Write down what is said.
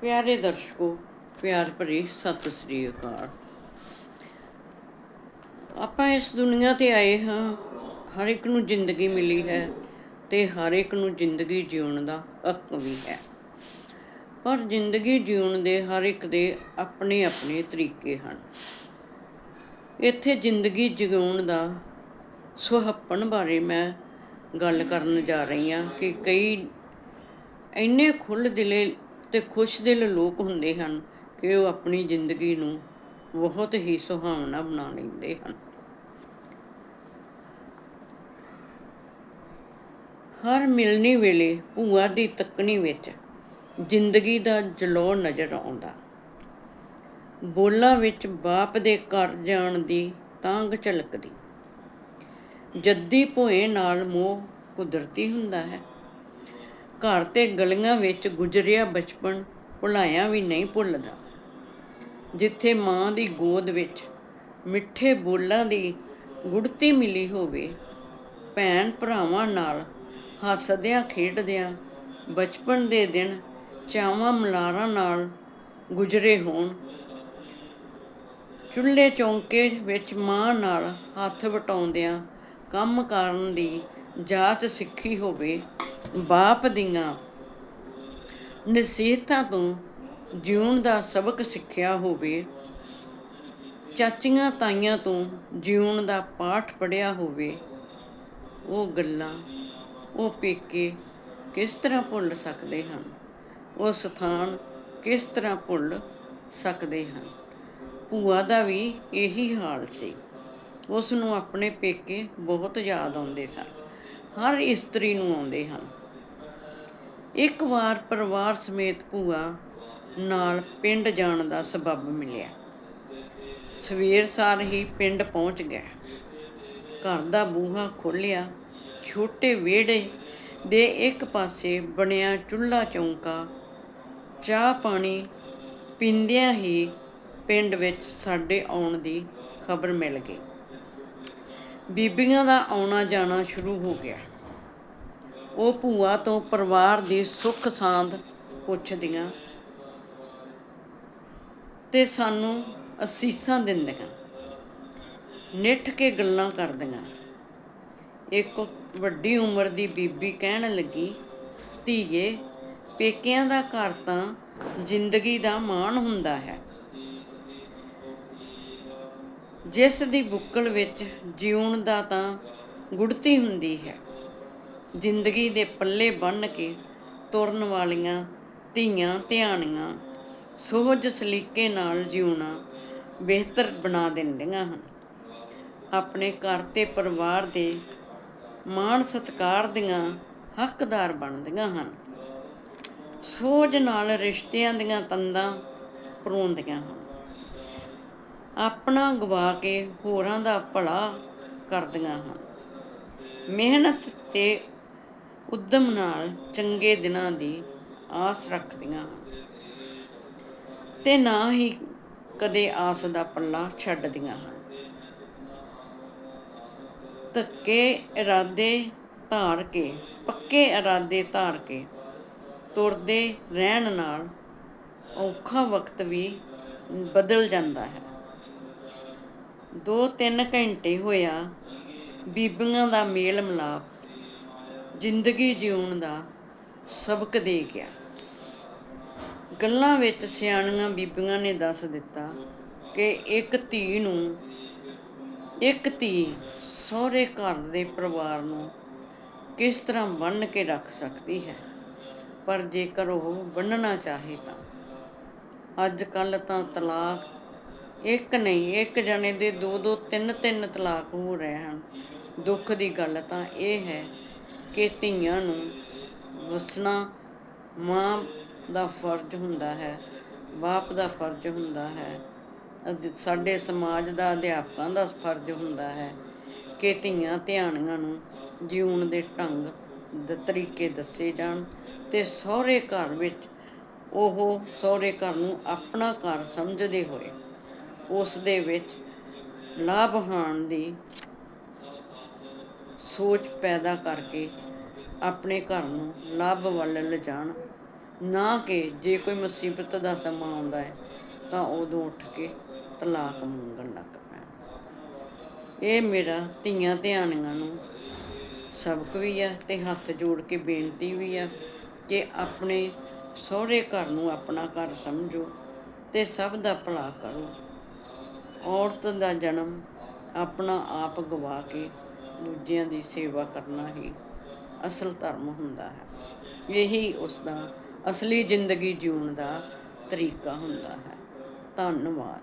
ਪਿਆਰੇ ਦਰਸ਼ਕੋ, ਪਿਆਰ ਭਰੀ ਸਤਿ ਸ੍ਰੀ ਅਕਾਲ। ਆਪਾਂ ਇਸ ਦੁਨੀਆ ਤੇ ਆਏ ਹਾਂ, ਹਰ ਇੱਕ ਨੂੰ ਜ਼ਿੰਦਗੀ ਮਿਲੀ ਹੈ ਤੇ ਹਰ ਇੱਕ ਨੂੰ ਜ਼ਿੰਦਗੀ ਜਿਉਣ ਦਾ ਹੱਕ ਵੀ ਹੈ। ਪਰ ਜ਼ਿੰਦਗੀ ਜਿਉਣ ਦੇ ਹਰ ਇੱਕ ਦੇ ਆਪਣੇ ਆਪਣੇ ਤਰੀਕੇ ਹਨ। ਇੱਥੇ ਜ਼ਿੰਦਗੀ ਜਿਉਣ ਦਾ ਸੁਹੱਪਣ ਬਾਰੇ ਮੈਂ ਗੱਲ ਕਰਨ ਜਾ ਰਹੀ ਹਾਂ ਕਿ ਕਈ ਇੰਨੇ ਖੁੱਲ੍ਹ ਦਿਲੇ ਤੇ ਖੁਸ਼ ਦਿਲ ਲੋਕ ਹੁੰਦੇ ਹਨ ਕਿ ਉਹ ਆਪਣੀ ਜ਼ਿੰਦਗੀ ਨੂੰ ਬਹੁਤ ਹੀ ਸੁਹਾਵਣਾ ਬਣਾ ਲੈਂਦੇ ਹਨ। ਹਰ ਮਿਲਣੀ ਵੇਲੇ ਭੂਆ ਦੀ ਤੱਕਣੀ ਵਿੱਚ ਜ਼ਿੰਦਗੀ ਦਾ ਜਲੌ ਨਜ਼ਰ ਆਉਂਦਾ। ਬੋਲਾਂ ਵਿੱਚ ਬਾਪ ਦੇ ਘਰ ਜਾਣ ਦੀ ਤਾਂਗ ਝਲਕਦੀ। ਜੱਦੀ ਭੋਏ ਨਾਲ ਮੋਹ ਕੁਦਰਤੀ ਹੁੰਦਾ ਹੈ। ਘਰ ਤੇ ਗਲੀਆਂ ਵਿੱਚ ਗੁਜ਼ਰਿਆ ਬਚਪਨ ਭੁਲਾਇਆ ਵੀ ਨਹੀਂ ਭੁੱਲਦਾ। ਜਿੱਥੇ ਮਾਂ ਦੀ ਗੋਦ ਵਿੱਚ ਮਿੱਠੇ ਬੋਲਾਂ ਦੀ ਗੁੜਤੀ ਮਿਲੀ ਹੋਵੇ, ਭੈਣ ਭਰਾਵਾਂ ਨਾਲ ਹੱਸਦਿਆਂ ਖੇਡਦਿਆਂ ਬਚਪਨ ਦੇ ਦਿਨ ਚਾਵਾਂ ਮਲਾਰਾਂ ਨਾਲ ਗੁਜ਼ਰੇ ਹੋਣ। ਚੁੱਲ੍ਹੇ ਚੌਂਕੇ ਵਿੱਚ ਮਾਂ ਨਾਲ ਹੱਥ ਵਟਾਉਂਦਿਆਂ ਕੰਮ ਕਰਨ ਦੀ ਜਾਚ ਸਿੱਖੀ ਹੋਵੇ ਬਾਪ ਦੀਆਂ ਨਸੀਹਤਾਂ ਤੋਂ ਜਿਉਣ ਦਾ ਸਬਕ ਸਿੱਖਿਆ ਹੋਵੇ, ਚਾਚੀਆਂ ਤਾਈਆਂ ਤੋਂ ਜਿਉਣ ਦਾ ਪਾਠ ਪੜਿਆ ਹੋਵੇ, ਉਹ ਗੱਲਾਂ ਉਹ ਪੇਕੇ ਕਿਸ ਤਰ੍ਹਾਂ ਭੁੱਲ ਸਕਦੇ ਹਨ? ਉਹ ਸਥਾਨ ਕਿਸ ਤਰ੍ਹਾਂ ਭੁੱਲ ਸਕਦੇ ਹਨ? ਭੂਆ ਦਾ ਵੀ ਇਹੀ ਹਾਲ ਸੀ। ਉਸ ਨੂੰ ਆਪਣੇ ਪੇਕੇ ਬਹੁਤ ਯਾਦ ਆਉਂਦੇ ਸਨ। ਹਰ ਇਸਤਰੀ ਨੂੰ ਆਉਂਦੇ ਹਨ। ਇੱਕ ਵਾਰ ਪਰਿਵਾਰ ਸਮੇਤ ਭੂਆ ਨਾਲ ਪਿੰਡ ਜਾਣ ਦਾ ਸਬਬ ਮਿਲਿਆ। ਸਵੇਰ ਸਾਰ ਹੀ ਪਿੰਡ ਪਹੁੰਚ ਗਿਆ। ਘਰ ਦਾ ਬੂਹਾ ਖੋਲ੍ਹਿਆ। ਛੋਟੇ ਵਿਹੜੇ ਦੇ ਇੱਕ ਪਾਸੇ ਬਣਿਆ ਚੁੱਲ੍ਹਾ ਚੌਂਕਾ। ਚਾਹ ਪਾਣੀ ਪੀਂਦਿਆਂ ਹੀ ਪਿੰਡ ਵਿੱਚ ਸਾਡੇ ਆਉਣ ਦੀ ਖਬਰ ਮਿਲ ਗਈ। ਬੀਬੀਆਂ ਦਾ ਆਉਣਾ ਜਾਣਾ ਸ਼ੁਰੂ ਹੋ ਗਿਆ। ਉਹ ਭੂਆ ਤੋਂ ਪਰਿਵਾਰ ਦੀ ਸੁੱਖ ਸਾਂਦ ਪੁੱਛਦੀਆਂ ਤੇ ਸਾਨੂੰ ਅਸੀਸਾਂ ਦਿੰਦੀਆਂ, ਨਿੱਠ ਕੇ ਗੱਲਾਂ ਕਰਦੀਆਂ। ਇੱਕ ਵੱਡੀ ਉਮਰ ਦੀ ਬੀਬੀ ਕਹਿਣ ਲੱਗੀ, ਧੀਏ, ਪੇਕਿਆਂ ਦਾ ਘਰ ਤਾਂ ਜ਼ਿੰਦਗੀ ਦਾ ਮਾਣ ਹੁੰਦਾ ਹੈ। ਜਿਸ ਦੀ ਬੁੱਕਲ ਵਿੱਚ ਜਿਉਣ ਦਾ ਤਾਂ ਗੁੜਤੀ ਹੁੰਦੀ ਹੈ। ਜ਼ਿੰਦਗੀ ਦੇ ਪੱਲੇ ਬੰਨ ਕੇ ਤੁਰਨ ਵਾਲੀਆਂ ਧੀਆਂ ਧਿਆਣੀਆਂ ਸੋਹਜ ਸਲੀਕੇ ਨਾਲ ਜਿਉਣਾ ਬਿਹਤਰ ਬਣਾ ਦਿੰਦੀਆਂ ਹਨ। ਆਪਣੇ ਘਰ ਤੇ ਪਰਿਵਾਰ ਦੇ ਮਾਣ ਸਤਕਾਰ ਦੀਆਂ ਹੱਕਦਾਰ ਬਣਦੀਆਂ ਹਨ। ਸੋਝ ਨਾਲ ਰਿਸ਼ਤਿਆਂ ਦੀਆਂ ਤੰਦਾਂ ਪਰੋਂਦੀਆਂ ਹਨ। ਆਪਣਾ ਗਵਾ ਕੇ ਹੋਰਾਂ ਦਾ ਭਲਾ ਕਰਦੀਆਂ ਹਨ। ਮਿਹਨਤ ਤੇ ਉਦਮ ਨਾਲ ਚੰਗੇ ਦਿਨਾਂ ਦੀ ਆਸ ਰੱਖਦੀਆਂ ਹਨ। ਤੇ ਨਾ ਹੀ ਕਦੇ ਆਸ ਦਾ ਪੱਲਾ ਛੱਡਦੀਆਂ ਹਨ। ਧੱਕੇ ਇਰਾਦੇ ਧਾਰ ਕੇ, ਪੱਕੇ ਇਰਾਦੇ ਧਾਰ ਕੇ ਤੁਰਦੇ ਰਹਿਣ ਨਾਲ ਔਖਾ ਵਕਤ ਵੀ ਬਦਲ ਜਾਂਦਾ ਹੈ। 2-3 ਘੰਟੇ ਹੋਇਆ ਬੀਬੀਆਂ ਦਾ ਮੇਲ ਮਲਾਪ ਜ਼ਿੰਦਗੀ ਜਿਉਣ ਦਾ ਸਬਕ ਦੇ ਗਿਆ। ਗੱਲਾਂ ਵਿੱਚ ਸਿਆਣੀਆਂ ਬੀਬੀਆਂ ਨੇ ਦੱਸ ਦਿੱਤਾ ਕਿ ਇੱਕ ਧੀ ਨੂੰ, ਇੱਕ ਧੀ ਸਹੁਰੇ ਘਰ ਦੇ ਪਰਿਵਾਰ ਨੂੰ ਕਿਸ ਤਰ੍ਹਾਂ ਬੰਨ ਕੇ ਰੱਖ ਸਕਦੀ ਹੈ? ਪਰ ਜੇਕਰ ਉਹ ਬੰਨਣਾ ਚਾਹੇ ਤਾਂ। ਅੱਜ ਕੱਲ ਤਾਂ ਤਲਾਕ ਇੱਕ ਨਹੀਂ, ਇੱਕ ਜਣੇ ਦੇ ਦੋ ਦੋ ਤਿੰਨ ਤਿੰਨ ਤਲਾਕ ਹੋ ਰਹੇ ਹਨ। ਦੁੱਖ ਦੀ ਗੱਲ ਤਾਂ ਇਹ ਹੈ ਕਿ ਧੀਆਂ ਨੂੰ ਵਸਣਾ ਮਾਂ ਦਾ ਫਰਜ਼ ਹੁੰਦਾ ਹੈ, ਬਾਪ ਦਾ ਫਰਜ਼ ਹੁੰਦਾ ਹੈ ਸਾਡੇ ਸਮਾਜ ਦਾ ਅਧਿਆਪਕਾਂ ਦਾ ਫਰਜ਼ ਹੁੰਦਾ ਹੈ ਕਿ ਧੀਆਂ ਧਿਆਣੀਆਂ ਨੂੰ ਜਿਉਣ ਦੇ ਢੰਗ ਦੇ, ਤਰੀਕੇ ਦੱਸੇ ਜਾਣ ਤੇ ਸਹੁਰੇ ਘਰ ਵਿੱਚ ਉਹ ਸਹੁਰੇ ਘਰ ਨੂੰ ਆਪਣਾ ਘਰ ਸਮਝਦੇ ਹੋਏ ਉਸ ਦੇ ਵਿੱਚ ਲਾਭ ਲਾਭਹਾਨ ਦੀ ਸੋਚ ਪੈਦਾ ਕਰਕੇ ਆਪਣੇ ਘਰ ਨੂੰ ਲਾਭ ਵੱਲ ਲਿਜਾਣ। ਨਾ ਕਿ ਜੇ ਕੋਈ ਮੁਸੀਬਤ ਦਾ ਸਮਾਂ ਆਉਂਦਾ ਹੈ, ਤਾਂ ਉਦੋਂ ਉੱਠ ਕੇ ਤਲਾਕ ਮੰਗਣ ਲੱਗ ਪੈਣ। ਇਹ ਮੇਰਾ ਧੀਆਂ ਧਿਆਣੀਆਂ ਨੂੰ ਸਬਕ ਵੀ ਆ ਤੇ ਹੱਥ ਜੋੜ ਕੇ ਬੇਨਤੀ ਵੀ ਆ ਕਿ ਆਪਣੇ ਸਹੁਰੇ ਘਰ ਨੂੰ ਆਪਣਾ ਘਰ ਸਮਝੋ ਤੇ ਸਭ ਦਾ ਭਲਾ ਕਰੋ। ਔਰਤ ਦਾ ਜਨਮ ਆਪਣਾ ਆਪ ਗਵਾ ਕੇ ਦੂਜਿਆਂ ਦੀ ਸੇਵਾ ਕਰਨਾ ਹੀ ਅਸਲ ਧਰਮ ਹੁੰਦਾ ਹੈ। ਇਹੀ ਉਸ ਦਾ ਅਸਲੀ ਜ਼ਿੰਦਗੀ ਜਿਉਣ ਦਾ ਤਰੀਕਾ ਹੁੰਦਾ ਹੈ। ਧੰਨਵਾਦ।